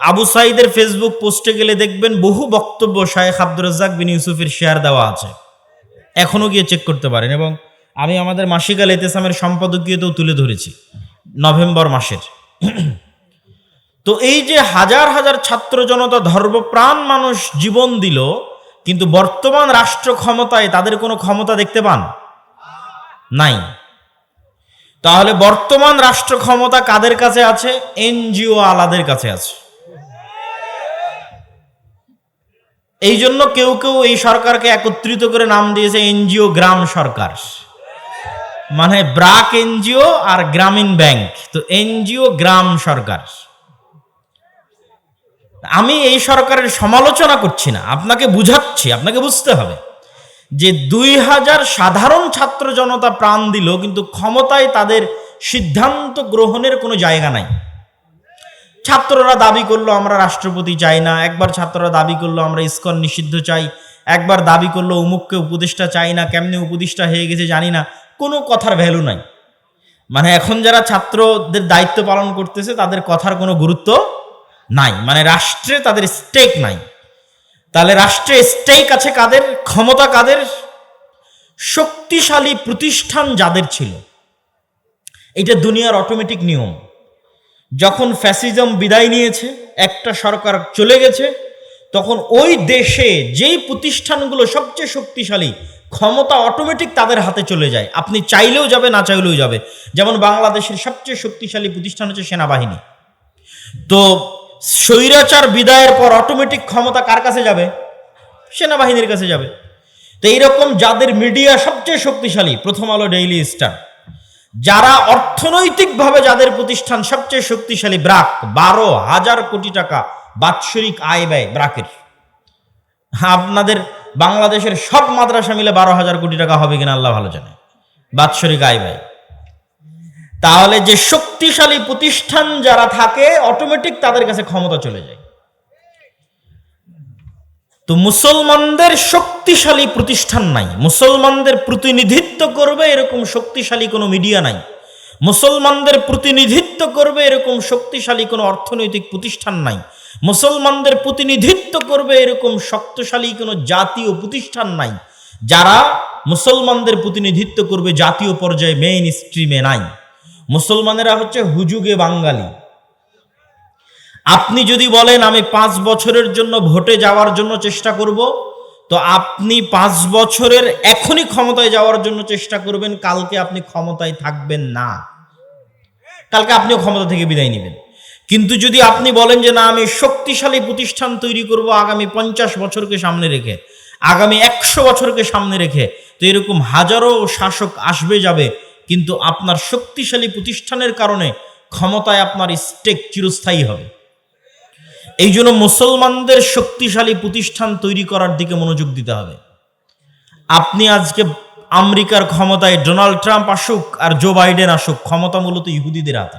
আবু সাইদের ফেসবুক পোস্টে গেলে দেখবেন বহু বক্তব্য শায়েখ আব্দুর রাজ্জাক বিন ইউসুফের শেয়ার দেওয়া আছে। এখনও গিয়ে চেক করতে পারেন এবং আমি আমাদের মাসিকাল এতেসামের সম্পাদকীয়তেও তুলে ধরেছি নভেম্বর মাসের। তো এই যে হাজার হাজার ছাত্র জনতা ধর্মপ্রাণ মানুষ জীবন দিল, কিন্তু বর্তমান রাষ্ট্র ক্ষমতায় তাদের কোনো ক্ষমতা দেখতে পান? নাই। তাহলে বর্তমান রাষ্ট্র ক্ষমতা কাদের কাছে আছে? এনজিও আলাদের কাছে আছে। এই জন্য কেউ কেউ এই সরকারকে একত্রিত করে নাম দিয়েছে এনজিও গ্রাম সরকার। মানে ব্রাক এনজিও আর গ্রামীণ ব্যাংক। তো এনজিও গ্রাম সরকার। আমি এই সরকারের সমালোচনা করছি না, আপনাকে বুঝাচ্ছি, আপনাকে বুঝতে হবে। যে দুই হাজার সাধারণ ছাত্র জনতা প্রাণ দিল, কিন্তু ক্ষমতায় তাদের সিদ্ধান্ত গ্রহণের কোনো জায়গা নাই। ছাত্ররা দাবি করল আমরা রাষ্ট্রপতি চাই না, একবার ছাত্ররা দাবি করল আমরা ইস্কন নিষিদ্ধ চাই, একবার দাবি করল উমুককে উপদেষ্টা চাই না, কেমনে উপদেষ্টা হয়ে গেছে জানি না, কোনো কথার ভ্যালু নাই। মানে এখন যারা ছাত্রদের দায়িত্ব পালন করতেছে, তাদের কথার কোনো গুরুত্ব নাই মানে রাষ্ট্রে তাদের স্টেক নাই। তাহলে রাষ্ট্রে স্টেক আছে কাদের, ক্ষমতা কাদের? শক্তিশালী প্রতিষ্ঠান যাদের ছিল। এটা দুনিয়ার অটোমেটিক নিয়ম। যখন ফ্যাসিজম বিদায় নিয়েছে, একটা সরকার চলে গেছে, তখন ওই দেশে যেই প্রতিষ্ঠানগুলো সবচেয়ে শক্তিশালী, ক্ষমতা অটোমেটিক তাদের হাতে চলে যায়। আপনি চাইলেও যাবে, না চাইলেও যাবে। যেমন বাংলাদেশের সবচেয়ে শক্তিশালী প্রতিষ্ঠান হচ্ছে সেনাবাহিনী। তো স্বৈরাচার বিদায়ের পর অটোমেটিক ক্ষমতা কার কাছে যাবে? সেনাবাহিনীর কাছে যাবে। তো এইরকম যাদের মিডিয়া সবচেয়ে শক্তিশালী, প্রথম আলো ডেইলি স্টার যারা অর্থনৈতিকভাবে যাদের প্রতিষ্ঠান সবচেয়ে শক্তিশালী, ব্রাক, বারো হাজার কোটি টাকা বাৎসরিক আয় ব্যয় ব্রাকের। আপনাদের বাংলাদেশের সব মাদ্রাসা মিলে বারো হাজার কোটি টাকা হবে কিনা আল্লাহ ভালো জানে। বাৎসরিক আয় ব্যয়। তাহলে যে শক্তিশালী প্রতিষ্ঠান যারা থাকে অটোমেটিক তাদের কাছে ক্ষমতা চলে যায়। তো মুসলমানদের শক্তিশালী প্রতিষ্ঠান নাই। মুসলমানদের প্রতিনিধিত্ব করবে এরকম শক্তিশালী কোনো মিডিয়া নাই। মুসলমানদের প্রতিনিধিত্ব করবে এরকম শক্তিশালী কোনো অর্থনৈতিক প্রতিষ্ঠান নাই। মুসলমানদের প্রতিনিধিত্ব করবে এরকম শক্তিশালী কোনো জাতীয় প্রতিষ্ঠান নাই। যারা মুসলমানদের প্রতিনিধিত্ব করবে জাতীয় পর্যায়ে মেইন স্ট্রিমে নাই। মুসলমানেরা হচ্ছে হুজুগে বাঙালি। আপনি যদি বলেন, আমি পাঁচ বছরের জন্য ভোটে যাওয়ার জন্য চেষ্টা করব, তো আপনি পাঁচ বছরের এখনই ক্ষমতায় যাওয়ার জন্য চেষ্টা করবেন, কালকে আপনি ক্ষমতায় থাকবেন না। কালকে আপনিও ক্ষমতা থেকে বিদায় নেবেন। কিন্তু যদি আপনি বলেন যে, না, আমি শক্তিশালী প্রতিষ্ঠান তৈরি করব আগামী পঞ্চাশ বছরকে সামনে রেখে, আগামী একশো বছরকে সামনে রেখে, তো এরকম হাজারো শাসক আসবে যাবে, কিন্তু আপনার শক্তিশালী প্রতিষ্ঠানের কারণে ক্ষমতায় আপনার স্টেক চিরস্থায়ী হবে। এই জন্য মুসলমানদের শক্তিশালী প্রতিষ্ঠান তৈরি করার দিকে মনোযোগ দিতে হবে। আপনি আজকে আমেরিকার ক্ষমতায় ডোনাল্ড ট্রাম্প আসুক আর জো বাইডেন আসুক, ক্ষমতা মূলত ইহুদিদের হাতে।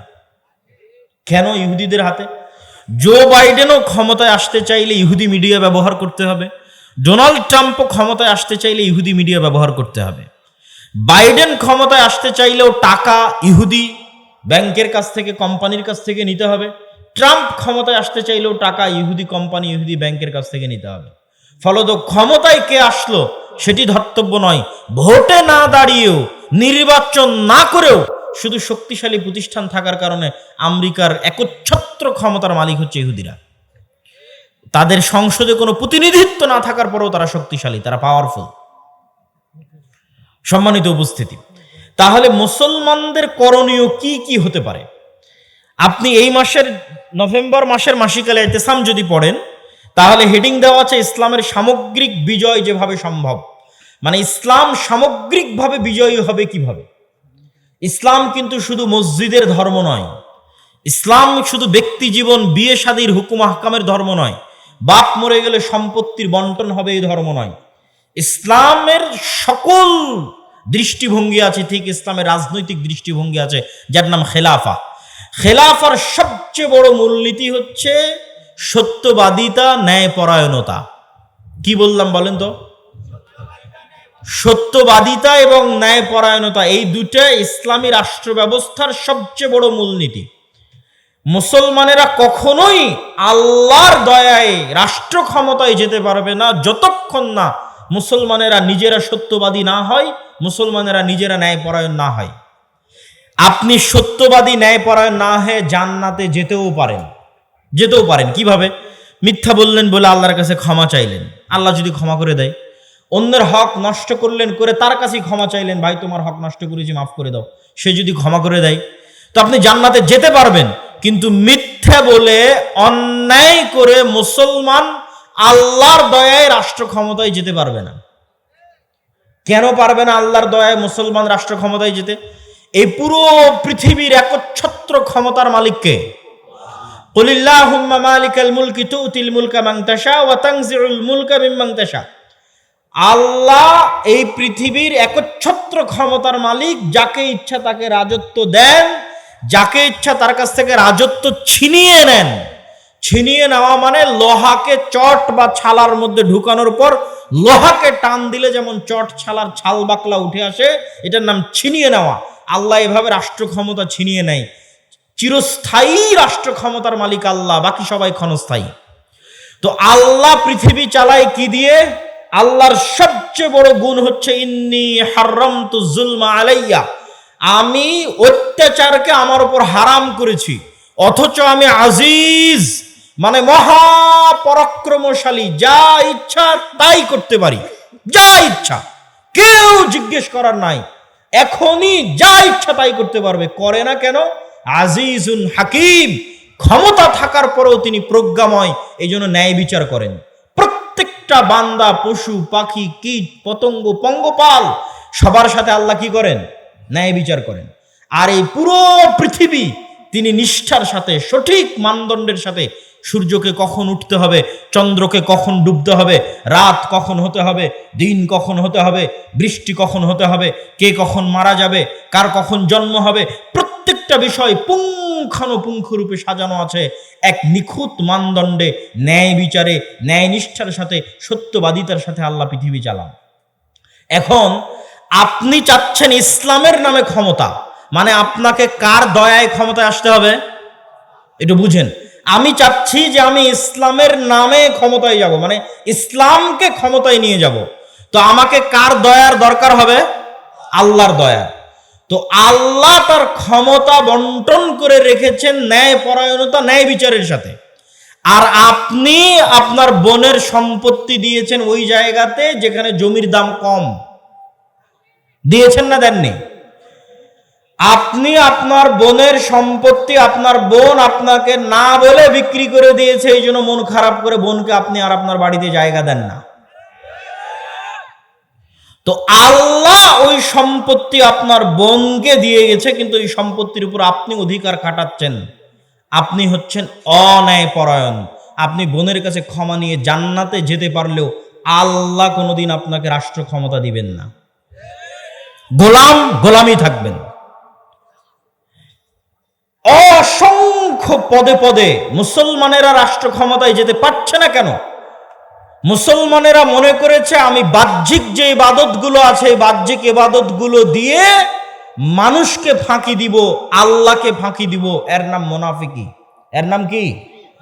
কেন ইহুদিদের হাতে? জো বাইডেনও ক্ষমতায় আসতে চাইলে ইহুদি মিডিয়া ব্যবহার করতে হবে। ডোনাল্ড ট্রাম্পও ক্ষমতায় আসতে চাইলে ইহুদি মিডিয়া ব্যবহার করতে হবে। বাইডেন ক্ষমতায় আসতে চাইলেও টাকা ইহুদি ব্যাংকের কাছ থেকে, কোম্পানির কাছ থেকে নিতে হবে। ট্রাম্প ক্ষমতায় আসতে চাইলেও টাকা ইহুদি কোম্পানি, ইহুদি ব্যাংকের কাছ থেকে নিতে হবে। ফলত ক্ষমতায় কে আসলো সেটি ধর্তব্য নয়। ভোটে না দাঁড়িয়েও, নির্বাচন না করেও শুধু শক্তিশালী প্রতিষ্ঠান থাকার কারণে আমেরিকার একচ্ছত্র ক্ষমতার মালিক হচ্ছে ইহুদিরা। তাদের সংসদে কোনো প্রতিনিধিত্ব না থাকার পরেও তারা শক্তিশালী, তারা পাওয়ারফুল সম্মানিত উপস্থিতি, তাহলে মুসলমানদের করণীয় কি কি হতে পারে? আপনি এই মাসের নভেম্বর মাসের মাসিকালে এতেসাম যদি পড়েন, তাহলে হেডিং দেওয়া আছে ইসলামের সামগ্রিক বিজয় যেভাবে সম্ভব। মানে ইসলাম সামগ্রিকভাবে বিজয়ী হবে কীভাবে? ইসলাম কিন্তু শুধু মসজিদের ধর্ম নয়। ইসলাম শুধু ব্যক্তি জীবন, বিয়ে শাদীর হুকুম, আহকামের ধর্ম নয়। বাপ মরে গেলে সম্পত্তির বন্টন হবে এই ধর্ম নয়। ইসলামের সকল দৃষ্টিভঙ্গি আছে, ঠিক ইসলামের রাজনৈতিক দৃষ্টিভঙ্গি আছে, যার নাম খেলাফা। খেলাফার সবচেয়ে বড় মূলনীতি হচ্ছে সত্যবাদিতা, ন্যায়পরায়ণতা। কি বললাম বলেন তো? সত্যবাদিতা এবং ন্যায়পরায়ণতা এই দুটা ইসলামী রাষ্ট্র ব্যবস্থার সবচেয়ে বড় মূলনীতি। মুসলমানেরা কখনোই আল্লাহর দয়ায়, রাষ্ট্র ক্ষমতায় যেতে পারবে না যতক্ষণ না মুসলমানেরা নিজেরা সত্যবাদী না হয়, মুসলমানেরা নিজেরা ন্যায়পরায়ণ না হয়। আপনি সত্যবাদী ন্যায়পরায়ণ না হয়ে জান্নাতে যেতেও পারেন। যেতেও পারেন। কীভাবে? মিথ্যা বললেন বলে আল্লাহর কাছে ক্ষমা চাইলেন। আল্লাহ যদি ক্ষমা করে দেয়, অন্যের হক নষ্ট করলেন করে তার কাছেই ক্ষমা চাইলেন, ভাই, তোমার হক নষ্ট করেছি, মাফ করে দাও। সে যদি ক্ষমা করে দেয়, তো আপনি জান্নাতে যেতে পারবেন। কিন্তু মিথ্যা বলে অন্যায় করে মুসলমান আল্লাহর দয়ায় রাষ্ট্র ক্ষমতায় যেতে পারবে না। কেন পারবে না আল্লাহর দয়ায় মুসলমান রাষ্ট্র ক্ষমতায় যেতে? এই পুরো পৃথিবীর একচ্ছত্র ক্ষমতার মালিককে। কলিল্লাহুম্মা মালিকাল মুলকি তুতিল মুলকা মান তাশা ওয়া তানজিউল মুলকা মিম্মান তাশা। আল্লাহ এই পৃথিবীর একচ্ছত্র ক্ষমতার মালিক যাকে ইচ্ছা তাকে রাজত্ব দেন, যাকে ইচ্ছা তার কাছ থেকে রাজত্ব ছিনিয়ে নেন। ছিনিয়ে নেওয়া মানে লোহাকে চট বা ছালার মধ্যে ঢুকানোর পর লোহাকে টান দিলে যেমন চট, ছালার ছাল বাকলা উঠে আসে, এটার নাম ছিনিয়ে নেওয়া। আল্লাহ এভাবে রাষ্ট্র ক্ষমতা ছিনিয়ে নেয়। চিরস্থায়ী রাষ্ট্র ক্ষমতার মালিক আল্লাহ, বাকি সবাই ক্ষণস্থায়ী। তো আল্লাহ পৃথিবী চালায় কি দিয়ে? আল্লাহর সবচেয়ে বড় গুণ হচ্ছে, ইন্নি হারাম তু জুলমা আলাইয়া আমি অত্যাচারকে আমার উপর হারাম করেছি, অথচ আমি আজিজ মানে মহাপরাক্রমশালী, যা ইচ্ছা তাই করতে পারি। যা ইচ্ছা, কেউ জিজ্ঞেস করার নাই। এখনই যা ইচ্ছা তাই করতে পারবে। করে না কেন? আজিজুন হাকিম ক্ষমতা থাকার পরেও তিনি প্রজ্ঞাময় এই জন্য ন্যায় বিচার করেন। প্রত্যেকটা বান্দা, পশু, পাখি, কীট, পতঙ্গ, পঙ্গপাল, সবার সাথে আল্লাহ কি করেন? ন্যায় বিচার করেন। আর এই পুরো পৃথিবী তিনি নিষ্ঠার সাথে, সঠিক মানদণ্ডের সাথে সূর্যকে কখন উঠতে হবে, চন্দ্রকে কখন ডুবতে হবে, রাত কখন হতে হবে, দিন কখন হতে হবে, বৃষ্টি কখন হতে হবে, কে কখন মারা যাবে, কার কখন জন্ম হবে, প্রত্যেকটা বিষয় পুঙ্খানুপুঙ্খ রূপে সাজানো আছে। এক নিখুঁত মানদণ্ডে, ন্যায় বিচারে, ন্যায় নিষ্ঠার সাথে, সত্যবাদিতার সাথে আল্লাহ পৃথিবী চালান। এখন আপনি চাচ্ছেন ইসলামের নামে ক্ষমতা মানে আপনাকে কার দয়ায় ক্ষমতায় আসতে হবে? একটু বুঝেন। আমি চাচ্ছি যে আমি ইসলামের নামে ক্ষমতায় যাব মানে ইসলামকে ক্ষমতায় নিয়ে যাব। তো আমাকে কার দয়ার দরকার হবে? আল্লাহর দয়া তো আল্লাহ তার ক্ষমতা বন্টন করে রেখেছেন ন্যায় পরায়ণতা ন্যায় বিচারের সাথে। আর আপনি আপনার বোনের সম্পত্তি দিয়েছেন ওই জায়গাতে যেখানে জমির দাম কম। দিয়েছেন না দেননি? আপনি আপনার বোনের সম্পত্তি, আপনার বোন আপনাকে না বলে বিক্রি করে দিয়েছে, এই জন্য মন খারাপ করে বোনকে আপনি আর আপনার বাড়িতে জায়গা দেন না। তো আল্লাহ ওই সম্পত্তি আপনার বোনকে দিয়ে গেছে, কিন্তু এই সম্পত্তির উপর আপনি অধিকার খাটাচ্ছেন। আপনি হচ্ছেন অন্যায় পরায়ণ আপনি বোনের কাছে ক্ষমা নিয়ে জান্নাতে যেতে পারলেও আল্লাহ কোনোদিন আপনাকে রাষ্ট্র ক্ষমতা দিবেন না। গোলাম, গোলামই থাকবেন। অসংখ্য পদে পদে মুসলমানেরা রাষ্ট্র ক্ষমতায় যেতে পারছে না কেন? মুসলমানেরা মনে করেছে, আমি বাহ্যিক যে ইবাদতগুলো আছে, এই বাহ্যিক ইবাদতগুলো দিয়ে মানুষকে ফাঁকি দিব, আল্লাহকে ফাঁকি দিব। এর নাম মোনাফিকি। এর নাম কি?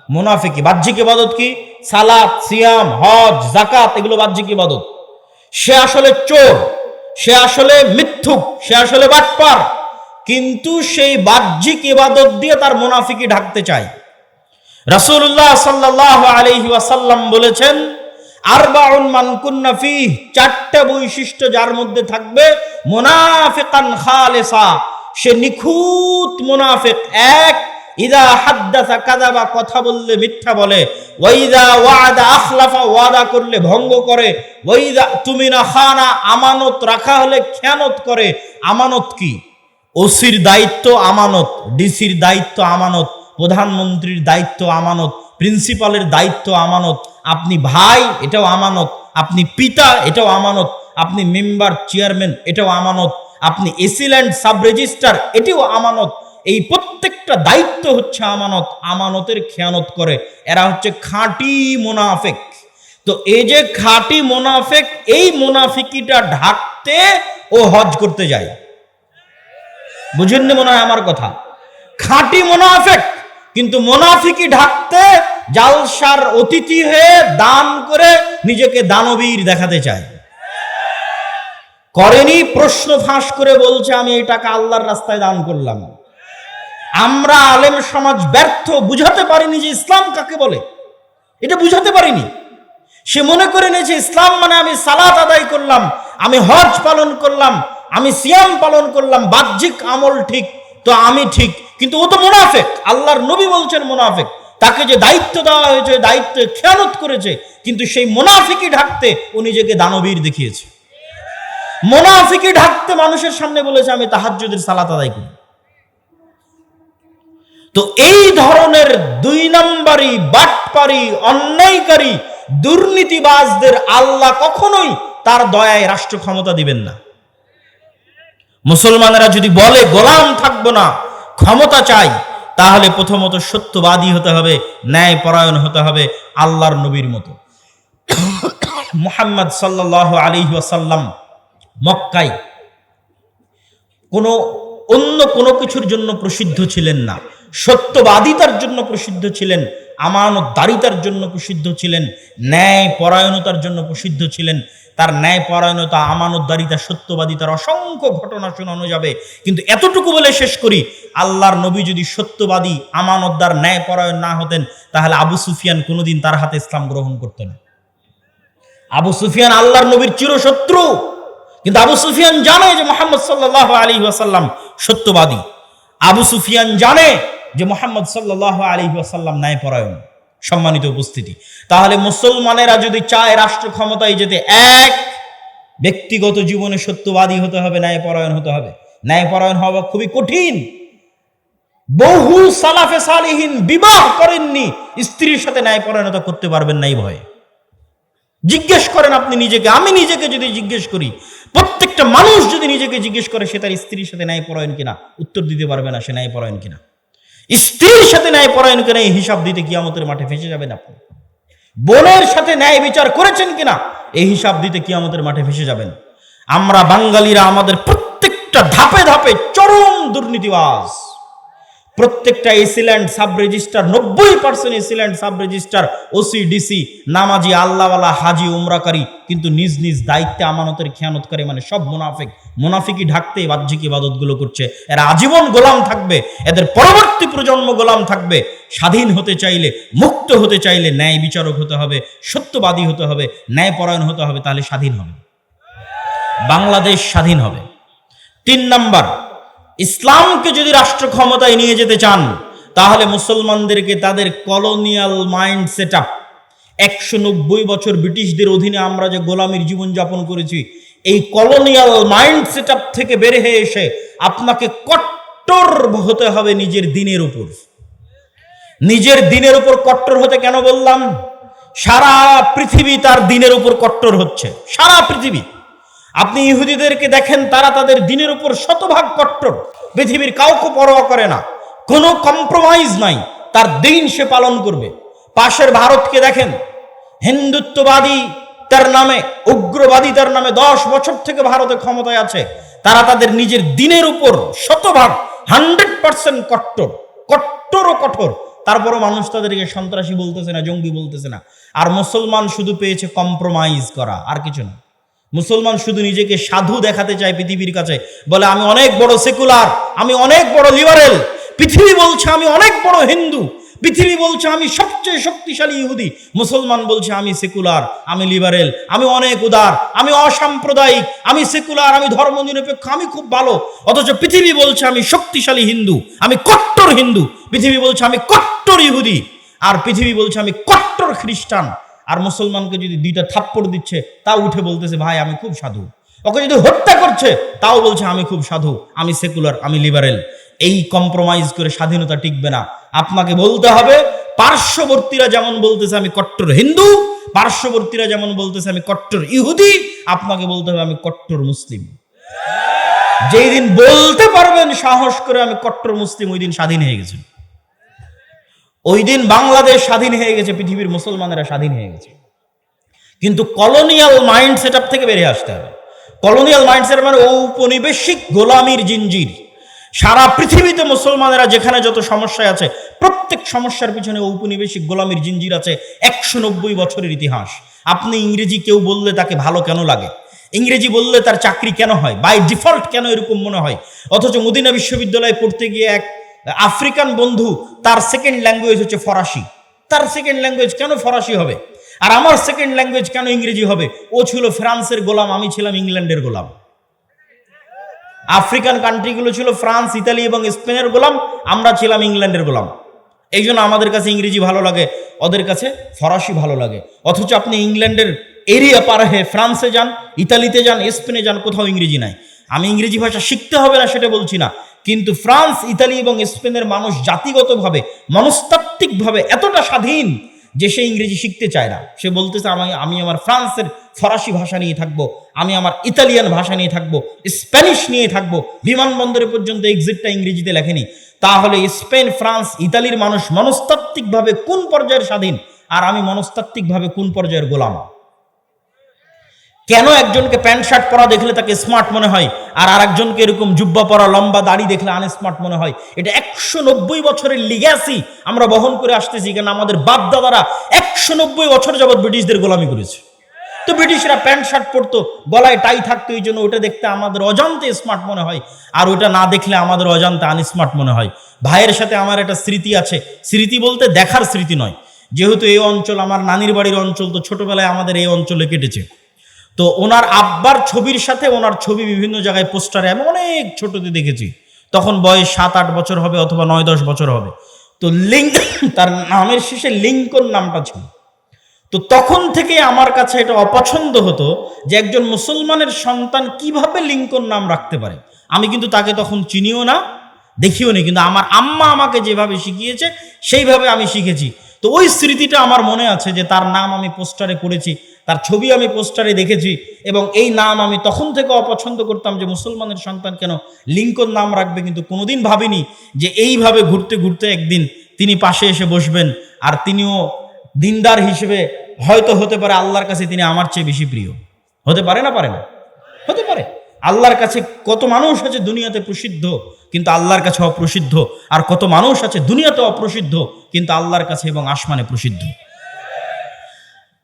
মোনাফিকি। বাহ্যিক ইবাদত কি? সালাত, সিয়াম, হজ জাকাত এগুলো বাহ্যিক ইবাদত। সে আসলে চোর, সে আসলে মিথ্যুক, সে আসলে বাটপার। কিন্তু সেই বাহ্যিক ইবাদত দিয়ে তার মুনাফিকি ঢাকতে চায়। রাসূলুল্লাহ সাল্লাল্লাহু আলাইহি বলেছেন, আরবাউন মান কুন্না ফিহ, চারটা বৈশিষ্ট্য যার মধ্যে থাকবে, মুনাফিকান খালেসা, সে নিখুঁত মুনাফিক, এক, ইদা হাদ্দাসা কাযাবা, কথা বললে মিথ্যা বলে ওয়াইদা ওয়াদা আখলাফা, ওয়াদা করলে ভঙ্গ করে ওয়াইদা তুমিনা খানা, আমানত রাখা হলে খেয়ানত করে, আমানত কি? ওসির দায়িত্ব আমানত, ডিসির দায়িত্ব আমানত, প্রধানমন্ত্রীর দায়িত্ব আমানত, প্রিন্সিপালের দায়িত্ব আমানত। আপনি ভাই, এটাও আমানত। আপনি পিতা, এটাও আমানত। আপনি মেম্বার, চেয়ারম্যান, এটাও আমানত। আপনি এসিল্যান্ড সাব রেজিস্ট্রার এটিও আমানত। এই প্রত্যেকটা দায়িত্ব হচ্ছে আমানত। আমানতের খেয়ানত করে। এরা হচ্ছে খাঁটি মোনাফেক। তো এই যে খাঁটি মোনাফেক, এই মোনাফিকিটা ঢাকতে ও হজ করতে যায়। বুঝেননি মনে হয় আমার কথা? খাঁটি মোনাফেক, কিন্তু মোনাফিকি ঢাকতে জালসার অতিথি হয়ে দান করে নিজেকে দানবীর দেখাতে চায়। করেনি, প্রশ্ন ফাঁস করে বলছে, আমি এই টাকা আল্লাহর রাস্তায় দান করলাম। আমরা আলেম সমাজ ব্যর্থ, বুঝাতে পারিনি যে ইসলাম কাকে বলে। এটা বুঝাতে পারিনি। সে মনে করে নিয়েছে, ইসলাম মানে আমি সালাত আদায় করলাম, আমি হজ পালন করলাম আমি সিয়াম পালন করলাম, বাহ্যিক আমল ঠিক, তো আমি ঠিক। কিন্তু ও তো মুনাফেক, আল্লাহর নবী বলছেন মুনাফেক। তাকে যে দায়িত্ব দেওয়া হয়েছে দায়িত্ব খেয়ানত করেছে, কিন্তু সেই মুনাফিকি ঢাকতে ও নিজেকে দানবীর দেখিয়েছে। মোনাফিকে ঢাকতে মানুষের সামনে বলেছে, আমি তাহাজ্জুদের সালাত আদায় করি। তো এই ধরনের দুই নম্বরই বাটপারি, অন্যায়কারী, দুর্নীতিবাজদের আল্লাহ কখনোই তার দয়ায় রাষ্ট্র ক্ষমতা দিবেন না। মুসলমানেরা যদি বলে, গোলাম থাকব না, ক্ষমতা চাই, তাহলে প্রথমত সত্যবাদী হতে হবে ন্যায় পরায়ণ হতে হবে আল্লাহর নবীর মতো। মুহাম্মদ সাল্লাহ আলী ওয়াসাল্লাম মক্কায় কোনো, অন্য কোনো কিছুর জন্য প্রসিদ্ধ ছিলেন না। সত্যবাদিতার জন্য প্রসিদ্ধ ছিলেন, আমানতদারিতার জন্য প্রসিদ্ধ ছিলেন ন্যায় পরায়ণতার জন্য প্রসিদ্ধ ছিলেন তার ন্যায় পরায়ণতা আমানতদারিতা সত্যবাদিতার অসংখ্য ঘটনা শোনানো যাবে। কিন্তু এতটুকু বলে শেষ করি, আল্লাহর নবী যদি সত্যবাদী, আমানতদার ন্যায় পরায়ণ না হতেন, তাহলে আবু সুফিয়ান কোনোদিন তার হাতে ইসলাম গ্রহণ করতেন আবু সুফিয়ান আল্লাহর নবীর চিরশত্রু। কিন্তু আবু সুফিয়ান জানে যে মোহাম্মদ সাল্লাহ আলী ওয়াসাল্লাম সত্যবাদী। আবু সুফিয়ান জানে যে মোহাম্মদ সাল্লাহ আলী ওয়াসাল্লাম ন্যায়পরায়ণ। সম্মানিত উপস্থিতি। তাহলে মুসলমানেরা যদি চায় রাষ্ট্র ক্ষমতায় যেতে, এক, ব্যক্তিগত জীবনে সত্যবাদী হতে হবে, ন্যায়পরায়ণ হতে হবে। ন্যায়পরায়ণ হওয়া খুবই কঠিন। বহু সালাফে সালিহীন বিবাহ করেননি, স্ত্রীর সাথে ন্যায়পরায়ণতা করতে পারবেন নাই ভয়ে। জিজ্ঞেস করেন আপনি নিজেকে, আমি নিজেকে যদি জিজ্ঞেস করি, প্রত্যেকটা মানুষ যদি নিজেকে জিজ্ঞেস করে, সে তার স্ত্রীর সাথে ন্যায় পরায়ণ কিনা? উত্তর দিতে পারবে না সে ন্যায় পরায়ণ কিনা? স্ত্রীর সাথে ন্যায় পরায়ণ কিনা এই হিসাব দিতে কিয়ামতের মাঠে ফেসে যাবেন আপনি। বোনের সাথে ন্যায় বিচার করেছেন কিনা, এই হিসাব দিতে কিয়ামতের মাঠে ফেসে যাবেন। আমরা বাঙালিরা আমাদের প্রত্যেকটা ধাপে ধাপে চরম দুর্নীতিবাজ। প্রত্যেকটা এসিল্যান্ড সাব রেজিস্টার নব্বই percent AC land sub registrar OC DC নামাজি, আল্লাহওয়ালা, হাজি, উমরাকারী, কিন্তু নিজ নিজ দায়িত্বে আমানতের খেয়ানতকারী মানে সব মুনাফিক মুনাফিকি ঢাকতে বাহ্যিক ইবাদতগুলো করছে। এরা আজীবন গোলাম থাকবে, এদের পরবর্তী প্রজন্ম গোলাম থাকবে। স্বাধীন হতে চাইলে, মুক্ত হতে চাইলে ন্যায় বিচারক হতে হবে, সত্যবাদী হতে হবে, ন্যায়পরায়ণ হতে হবে, তাহলে স্বাধীন হবে। বাংলাদেশ স্বাধীন হবে। তিন নাম্বার, ইসলামকে যদি রাষ্ট্র ক্ষমতায় নিয়ে যেতে চান, তাহলে মুসলমানদেরকে তাদের কলোনিয়াল মাইন্ড সেট আপ। একশো নব্বই বছর ব্রিটিশদের অধীনে আমরা যে গোলামীর জীবনযাপন করেছি এই কলোনিয়াল মাইন্ড সেট আপ থেকে বের হয়ে এসে আপনাকে কট্টর হতে হবে নিজের দিনের উপর। নিজের দিনের উপর কট্টর হতে কেন বললাম? সারা পৃথিবী তার দিনের উপর কট্টর হচ্ছে। সারা পৃথিবী। আপনি ইহুদিদেরকে দেখেন, তারা তাদের দিনের উপর শতভাগ কট্টর। পৃথিবীর কাউকে পরোয়া করে না। কোনো কম্প্রোমাইজ নাই। তার দিন সে পালন করবে। পাশের ভারতকে দেখেন, হিন্দুত্ববাদী তার নামে, উগ্রবাদী তার নামে দশ বছর থেকে ভারতে ক্ষমতায় আছে। তারা তাদের নিজের দিনের উপর শতভাগ, হান্ড্রেড পার্সেন্ট কট্টর কট্টর ও কঠোর। তারপরও মানুষ তাদেরকে সন্ত্রাসী বলতেছে না, জঙ্গি বলতেছে না। আর মুসলমান শুধু পেয়েছে কম্প্রোমাইজ করা, আর কিছু না। মুসলমান শুধু নিজেকে সাধু দেখাতে চায় পৃথিবীর কাছে, বলে, আমি অনেক বড় সেকুলার আমি অনেক বড় লিবারেল পৃথিবী বলছে আমি অনেক বড় হিন্দু পৃথিবী বলছে, আমি সবচেয়ে শক্তিশালী ইহুদি। মুসলমান বলছে, আমি সেকুলার, আমি লিবারেল, আমি অনেক উদার, আমি অসাম্প্রদায়িক, আমি সেকুলার, আমি ধর্ম নিরপেক্ষ আমি খুব ভালো। অথচ পৃথিবী বলছে, আমি শক্তিশালী হিন্দু, আমি কট্টর হিন্দু। পৃথিবী বলছে, আমি কট্টর ইহুদি। আর পৃথিবী বলছে, আমি কট্টর খ্রিস্টান। আর মুসলমানকে যদি দুইটা থাপ্পড় দিচ্ছে তা উঠে বলতেছে, ভাই, আমি খুব সাধু। ওকে যদি হত্যা করছে, তাও বলছে, আমি খুব সাধু, আমি সেকুলার, আমি লিবারেল। এই কম্প্রোমাইজ করে স্বাধীনতা টিকবে না। আপনাকে বলতে হবে, পার্শ্ববর্তীরা যেমন বলতেছে আমি কট্টর হিন্দু, পার্শ্ববর্তীরা যেমন বলতেছে আমি কট্টর ইহুদি, আপনাকে বলতে হবে আমি কট্টর মুসলিম। যেই দিন বলতে পারবেন সাহস করে আমি কট্টর মুসলিম, ওই দিন স্বাধীন হয়ে গেছে। ওই দিন বাংলাদেশ স্বাধীন হয়ে গেছে, পৃথিবীর মুসলমানেরা স্বাধীন হয়ে গেছে। কিন্তু কলোনিয়াল মাইন্ড সেট থেকে বেরিয়ে আসতে হবে। কলোনিয়াল মাইন্ড সেট মানে ঔপনিবেশিক গোলামির জিঞ্জির। সারা পৃথিবীতে মুসলমানেরা যেখানে যত সমস্যায় আছে, প্রত্যেক সমস্যার পিছনে ঔপনিবেশিক গোলামির জিঞ্জির আছে একশো নব্বই বছরের ইতিহাস। আপনি ইংরেজি কেউ বললে তাকে ভালো কেন লাগে? ইংরেজি বললে তার চাকরি কেন হয়? বাই ডিফল্ট কেন এরকম মনে হয়? অথচ মদিনা বিশ্ববিদ্যালয়ে পড়তে গিয়ে এক আফ্রিকান বন্ধু, তার সেকেন্ড ল্যাঙ্গুয়েজ হচ্ছে ফরাসি। তার সেকেন্ড ল্যাঙ্গুয়েজ কেন ফরাসি হবে? আর আমার সেকেন্ড ল্যাঙ্গুয়েজ কেন ইংরেজি হবে? ও ছিল ফ্রান্সের গোলাম, আমি ছিলাম ইংল্যান্ডের গোলাম। আফ্রিকান কান্ট্রিগুলো ছিল ফ্রান্স ইতালি এবং স্পেনের গোলাম, আমরা ছিলাম ইংল্যান্ডের গোলাম। এই জন্য আমাদের কাছে ইংরেজি ভালো লাগে, ওদের কাছে ফরাসি ভালো লাগে। অথচ আপনি ইংল্যান্ডের এরিয়া পার হয়ে ফ্রান্সে যান ইতালিতে যান স্পেনে যান, কোথাও ইংরেজি নাই। আমি ইংরেজি ভাষা শিখতে হবে না সেটা বলছি না। কিন্তু ফ্রান্স ইতালি এবং স্পেনের মানুষ জাতিগতভাবে, মনস্তাত্ত্বিকভাবে এতটা স্বাধীন যে সে ইংরেজি শিখতে চায় না। সে বলতেছে আমি আমি আমার ফ্রান্সের ফরাসি ভাষা নিয়ে থাকব, আমি আমার ইতালিয়ান ভাষা নিয়ে থাকব, স্প্যানিশ নিয়ে থাকব, বিমানবন্দরে পর্যন্ত এক্সিটটা ইংরেজিতে লেখেনি। তাহলে স্পেন, ফ্রান্স, ইতালির মানুষ মনস্তাত্ত্বিকভাবে কোন পর্যায়ের স্বাধীন? আর আমি মনস্তাত্ত্বিকভাবে কোন পর্যায়ের গোলাম? কেন একজনকে প্যান্ট শার্ট পরা দেখলে তাকে স্মার্ট মনে হয়? আর আরেকজনকে এরকম জুব্বা পরা, লম্বা দাড়ি দেখলে আনস্মার্ট মনে হয়? এটা একশো নব্বই বছরের লিগ্যাসি আমরা বহন করে আসতেছি, কেন আমাদের বাপ দাদারা একশো নব্বই বছর যাবৎ ব্রিটিশদের গোলামি করেছে। তো ব্রিটিশরা প্যান্ট শার্ট পরতো, গলায় টাই থাকতো, এই জন্য ওটা দেখতে আমাদের অজান্তে স্মার্ট মনে হয়। আর ওটা না দেখলে আমাদের অজান্তে আনস্মার্ট মনে হয়। ভাইয়ের সাথে আমার একটা স্মৃতি আছে। স্মৃতি বলতে দেখার স্মৃতি নয়। যেহেতু এই অঞ্চল আমার নানির বাড়ির অঞ্চল, তো ছোটবেলায় আমাদের এই অঞ্চলে কেটেছে। তো ওনার আব্বার ছবির সাথে ওনার ছবি বিভিন্ন জায়গায় পোস্টারে আমি অনেক ছোটতে দেখেছি। তখন বয়স সাত, আট বছর হবে অথবা নয়, দশ বছর হবে। তো লিঙ্ক, তার নামের শেষে লিঙ্কন নামটা ছিল। তো তখন থেকে আমার কাছে এটা অপছন্দ হতো যে একজন মুসলমানের সন্তান কীভাবে লিঙ্কন নাম রাখতে পারে। আমি কিন্তু তাকে তখন চিনিও না, দেখিও নি, কিন্তু আমার আম্মা আমাকে যেভাবে শিখিয়েছে, সেইভাবে আমি শিখেছি। তো ওই স্মৃতিটা আমার মনে আছে যে তার নাম আমি পোস্টারে করেছি। তার ছবি আমি পোস্টারে দেখেছি এবং এই নাম আমি তখন থেকে অপছন্দ করতাম যে মুসলমানের সন্তান কেন? লিঙ্কন নাম রাখবে কিন্তু কোনোদিন ভাবিনি যে এইভাবে ঘুরতে ঘুরতে একদিন তিনি পাশে এসে বসবেন আর তিনিও দিনদার হিসেবে হয়তো হতে পারে আল্লাহর কাছে তিনি আমার চেয়ে বেশি প্রিয়। হতে পারে না পারে না? হতে পারে। আল্লাহর কাছে কত মানুষ আছে দুনিয়াতে প্রসিদ্ধ কিন্তু আল্লাহর কাছে অপ্রসিদ্ধ। আর কত মানুষ আছে দুনিয়াতে অপ্রসিদ্ধ কিন্তু আল্লাহর কাছে এবং আসমানে প্রসিদ্ধ।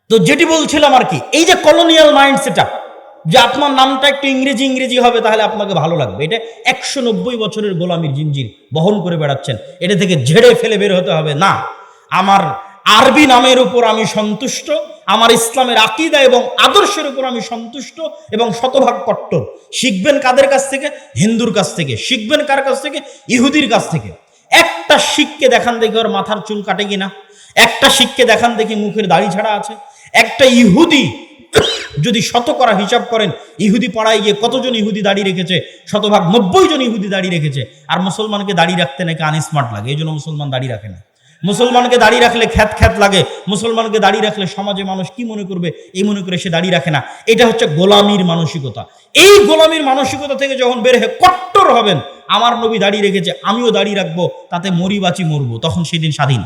তো যেটি বলছিলাম আর কি, এই যে কলোনিয়াল মাইন্ড সেট যে আপনার নামটা একটু ইংরেজি ইংরেজি হবে, তাহলে আপনাকে ভালো লাগবে। এটা একশো নব্বই বছরের গোলামির জিঞ্জির বহন করে বেড়াচ্ছেন। এটা থেকে ঝেড়ে ফেলে বের হতে হবে। না, আমার আরবি নামের উপর আমি সন্তুষ্ট, আমার ইসলামের আকিদা এবং আদর্শের উপর আমি সন্তুষ্ট এবং শতভাগ কট্টর। শিখবেন কাদের কাছ থেকে? হিন্দুর কাছ থেকে। শিখবেন কার কাছ থেকে? ইহুদির কাছ থেকে। একটা শিখকে দেখান দেখি ওর মাথার চুল কাটে কিনা। একটা শিখকে দেখান দেখি মুখের দাড়ি ছাড়া আছে। একটা ইহুদি যদি শতকরা হিসাব করেন, ইহুদি পাড়ায় গিয়ে কতজন ইহুদি দাঁড়িয়ে রেখেছে? শতভাগ নব্বই জন ইহুদি দাঁড়িয়ে রেখেছে। আর মুসলমানকে দাঁড়িয়ে রাখতে নাকি আনস্মার্ট লাগে, এই জন্য মুসলমান দাঁড়িয়ে রাখে না। মুসলমানকে দাঁড়িয়ে রাখলে খ্যাত খ্যাত লাগে, মুসলমানকে দাঁড়িয়ে রাখলে সমাজে মানুষ কি মনে করবে? এই মনে করে সে দাঁড়িয়ে রাখে না। এটা হচ্ছে গোলামির মানসিকতা। এই গোলামির মানসিকতা থেকে যখন বের হয়ে কট্টর হবেন, আমার নবী দাঁড়িয়ে রেখেছে, আমিও দাঁড়িয়ে রাখব, তাতে মরি বাঁচি মরবো, তখন সেদিন স্বাধীন।